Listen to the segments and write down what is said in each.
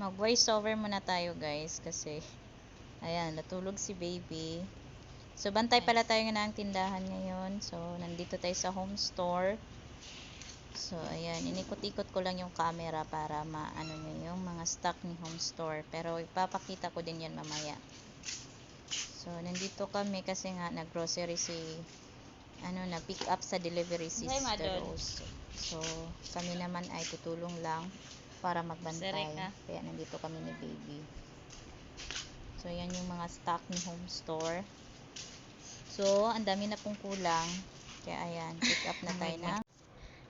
mag voice over muna tayo guys kasi ayan natulog si baby. So bantay pala tayo ng tindahan ngayon. So nandito tayo sa home store. So ayan inikot-ikot ko lang yung camera para maano nyo yung mga stock ni home store. Pero ipapakita ko din yan mamaya. So nandito kami kasi nga nag grocery si ano na pick up sa delivery Sister. Rose so kami naman ay tutulong lang para magbantay kaya nandito kami ni baby so yan yung mga stock ni home store so ang dami na pong kulang kaya ayan pick up na tayo na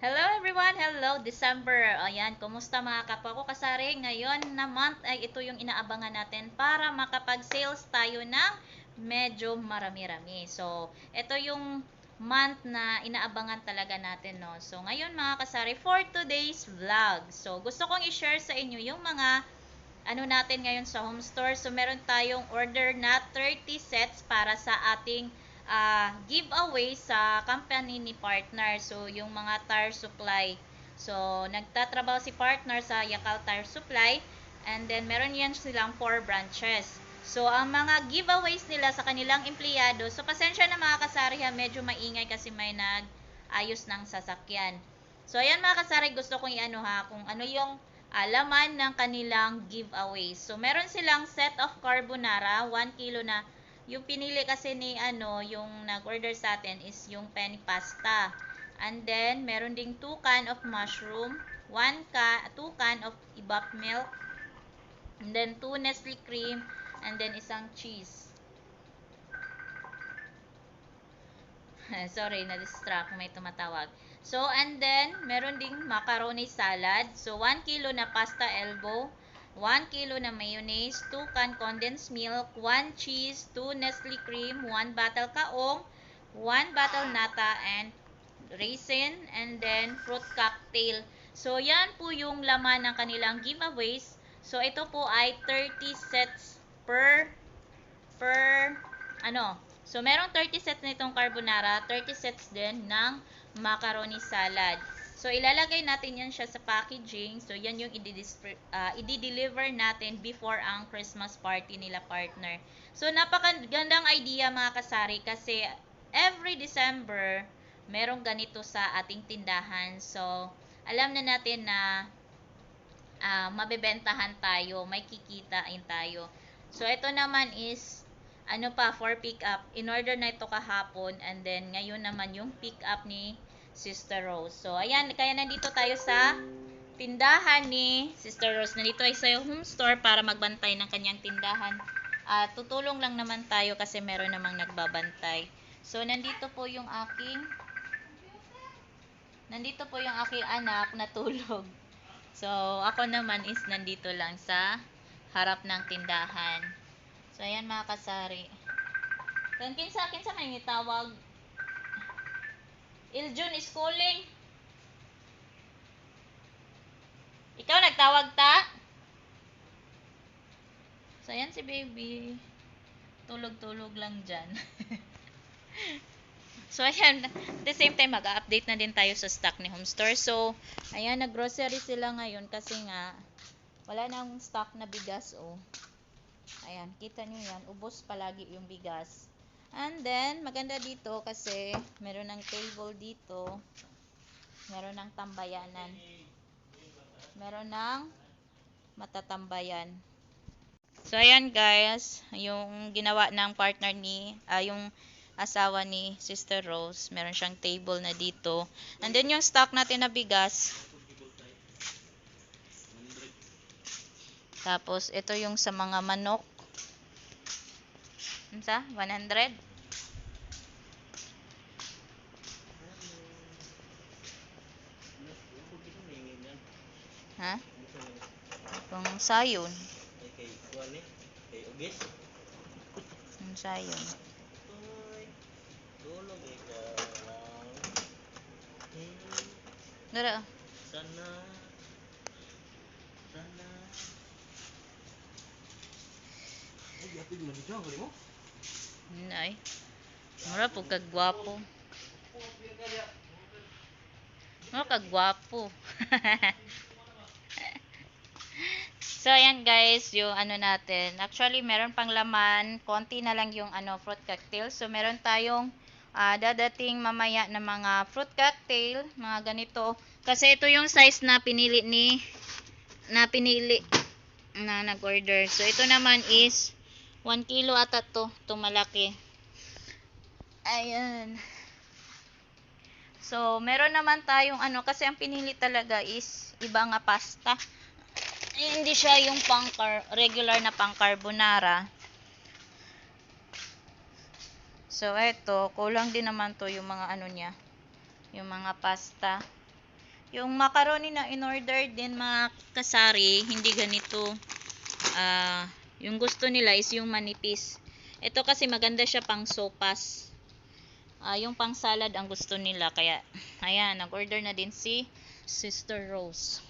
Hello everyone! Hello December! Ayan, kumusta mga kapwa ko kasari? Ngayon na month ay ito yung inaabangan natin para makapag-sales tayo ng medyo marami-rami. So, ito yung month na inaabangan talaga natin, no? So, ngayon mga kasari, for today's vlog. So, gusto kong i-share sa inyo yung mga ano natin ngayon sa home store. So, meron tayong order na 30 sets para sa ating ah, giveaway sa company ni partner. So, yung mga tire supply. So, nagtatrabaho si partner sa Yakal Tire Supply. And then, meron yan silang 4 branches. So, ang mga giveaways nila sa kanilang empleyado. So, pasensya na mga kasari ha, medyo maingay kasi may nag-ayos ng sasakyan. So, ayan mga kasari, gusto kong i-ano ha, kung ano yung alaman ng kanilang giveaway. So, meron silang set of carbonara, 1 kilo na. Yung pinili kasi ni ano, yung nag-order sa atin is yung penny pasta. And then, meron ding 2 can of mushroom, 1 ka, 2 can of ibap milk, and then 2 Nestle cream, and then isang cheese. Sorry, na-distract. May tumatawag. So, and then, meron ding macaroni salad. So, 1 kilo na pasta elbow, 1 kilo na mayonnaise, 2 can condensed milk, 1 cheese, 2 Nestle cream, 1 bottle kaong, 1 bottle nata, and raisin, and then fruit cocktail. So, yan po yung laman ng kanilang giveaways. So, ito po ay 30 sets per per ano. So, merong 30 sets nitong carbonara, 30 sets din ng macaroni salad. So, ilalagay natin yan siya sa packaging. So, yan yung uh, i-deliver natin before ang Christmas party nila partner. So, napakagandang idea mga kasari kasi every December, merong ganito sa ating tindahan. So, alam na natin na ah, mabebentahan tayo, may kikitain tayo. So, ito naman is, ano pa, for pick up. In order na ito kahapon, and then ngayon naman yung pick up ni Sister Rose. So, ayan, kaya nandito tayo sa tindahan ni Sister Rose. Nandito ay sa home store para magbantay ng kanyang tindahan. At tutulong lang naman tayo kasi meron namang nagbabantay. So, nandito po yung aking nandito po yung aking anak na tulog. So, ako naman is nandito lang sa harap ng tindahan. So, ayan mga kasari. Kung kinsa, kinsa may tawag. Iljun is calling. Ikaw nagtawag ta? So, ayan si baby. Tulog-tulog lang dyan. so, ayan. At the same time, mag-update na din tayo sa stock ni Home Store. So, ayan, nag-grocery sila ngayon kasi nga, wala nang stock na bigas, oh. Ayan, kita nyo yan. Ubos palagi yung bigas. And then, maganda dito kasi meron ng table dito. Meron ng tambayanan. Meron ng matatambayan. So, ayan guys. Yung ginawa ng partner ni, ah, yung asawa ni Sister Rose. Meron siyang table na dito. And then, yung stock natin na bigas. Tapos, ito yung sa mga manok. Unsa? 100? Ha? Kung sayon. kay kuan ni kay ugis Kung sayon. Tulog ikaw Dara. sana ay yapid mo dito kali mo Nay. Mura po kagwapo. Mura kagwapo. So, ayan guys, yung ano natin. Actually, meron pang laman. Konti na lang yung ano, fruit cocktail. So, meron tayong ah, dadating mamaya na mga fruit cocktail. Mga ganito. Kasi ito yung size na pinili ni na pinili na nag-order. So, ito naman is 1 kilo ata to. Ito malaki. Ayan. So, meron naman tayong ano, kasi ang pinili talaga is iba nga pasta. Eh, hindi siya yung pang regular na pang carbonara. So, eto, kulang din naman to yung mga ano niya. Yung mga pasta. Yung macaroni na in-order din mga kasari, hindi ganito. Ah, yung gusto nila is yung manipis. Ito kasi maganda siya pang sopas. Ah, yung pang salad ang gusto nila kaya ayan, nag-order na din si Sister Rose.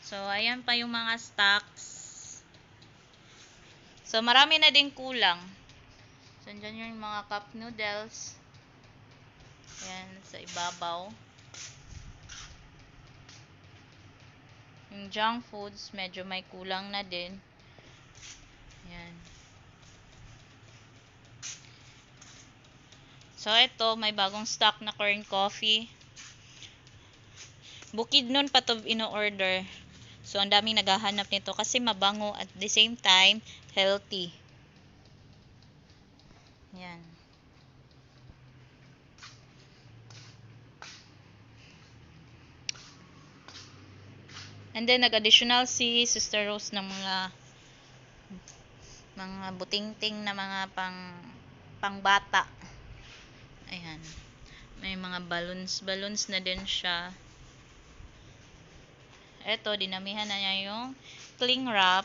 So, ayan pa yung mga stocks. So, marami na din kulang. So, andyan yung mga cup noodles. Ayan, sa ibabaw. Yung junk foods, medyo may kulang na din. Ayan. So, ito, may bagong stock na corn coffee. Bukid nun pa to ino-order. So, ang daming naghahanap nito kasi mabango at the same time, healthy. Yan. And then, nag-additional si Sister Rose ng mga mga butingting na mga pang pangbata. Ayan. May mga balloons, balloons na din siya. Eto, dinamihan na niya yung cling wrap.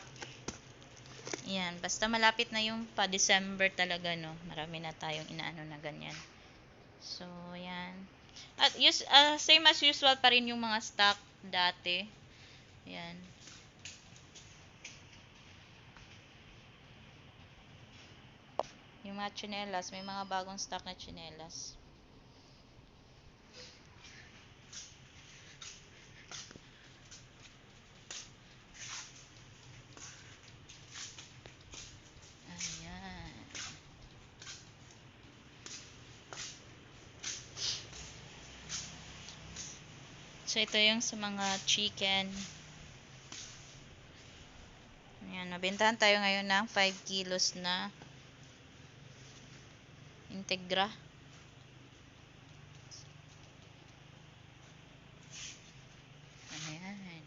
Yan, basta malapit na yung pa December talaga, no. Marami na tayong inaano na ganyan. So, yan. At use, ah, same as usual pa rin yung mga stock dati. Yan. Yung mga chinelas, may mga bagong stock na chinelas. So, ito yung sa mga chicken. Ayan, nabentahan tayo ngayon ng 5 kilos na Integra. Ayan.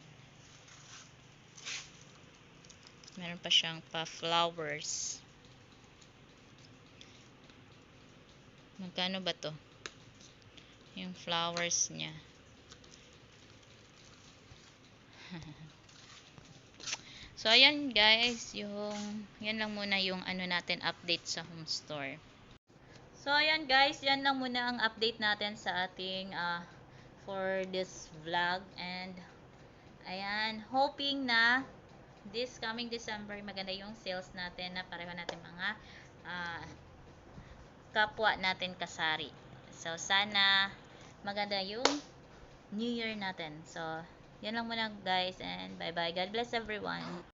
Meron pa siyang pa flowers. Magkano ba to? Yung flowers niya. so, ayan guys, yung, yan lang muna yung ano natin update sa home store. So, ayan guys, yan lang muna ang update natin sa ating ah, for this vlog. And, ayan, hoping na this coming December, maganda yung sales natin na pareho natin mga ah, kapwa natin kasari. So, sana maganda yung New Year natin. So, yan lang muna guys and bye bye. God bless everyone.